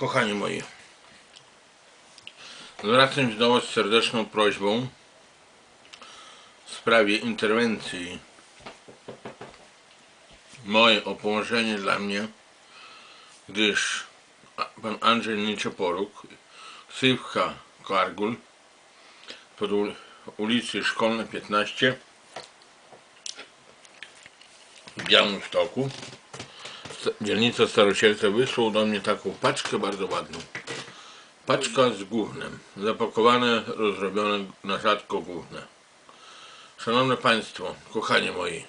Kochani moi, zwracam się do Was serdeczną prośbą w sprawie interwencji. Mojej o położenie dla mnie, gdyż pan Andrzej Nieczeporuk, Sywka Kargul, pod ul- ulicy Szkolne 15 w Białymstoku, dzielnica Starosielce, wysłał do mnie taką paczkę bardzo ładną. Paczka z gównem, zapakowane, rozrobione na rzadko gówne. Szanowne Państwo, kochani moi,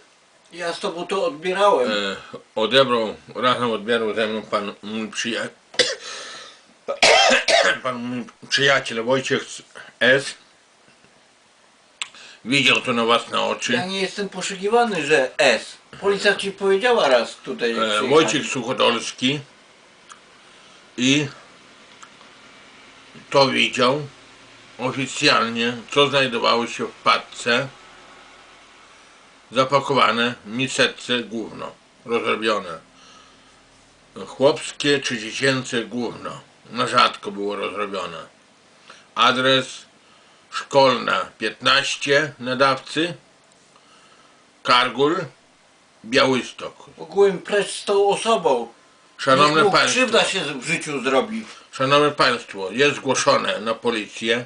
Ja z tobą to odbierałem. e, odebrał, razem odbierał ze mną pan mój przyjaciel, pan mój przyjaciel Wojciech S. Widział to na własne oczy. Ja nie jestem poszukiwany, że S. Policja ci powiedziała raz tutaj. jak E, przyjechali. Wojciech Suchodolski i to widział oficjalnie, co znajdowało się w paczce zapakowane w miseczce gówno rozrobione chłopskie czy dziecięce gówno na rzadko było rozrobione adres szkolna 15 nadawcy Kargul Białystok Ogółem precz z tą osobą. Szanowne Niech mu Państwo, krzywda się w życiu zrobi. Szanowne Państwo, jest zgłoszone na policję,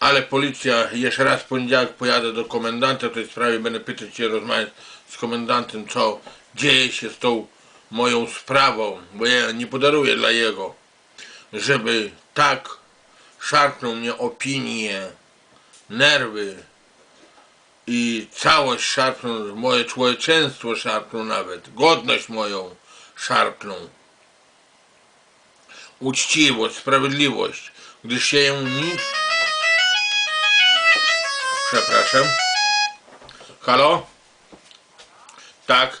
ale policja, jeszcze raz w poniedziałek pojadę do komendanta w tej sprawie, będę pytać się, rozmawiać z komendantem, co dzieje się z tą moją sprawą, bo ja nie podaruję dla jego, żeby tak szarpnął mnie opinię, nerwy i całość szarpnął, moje człowieczeństwo szarpnął nawet, godność moją szarpnął uczciwość, sprawiedliwość, gdyż się ją nic... Przepraszam. Halo? Tak.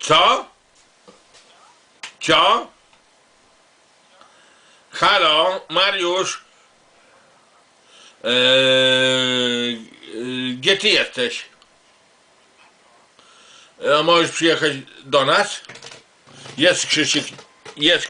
Co? Co? Halo, Mariusz? Eee, gdzie ty jesteś? E, możesz przyjechać do nas? Jest Krzysiek, jest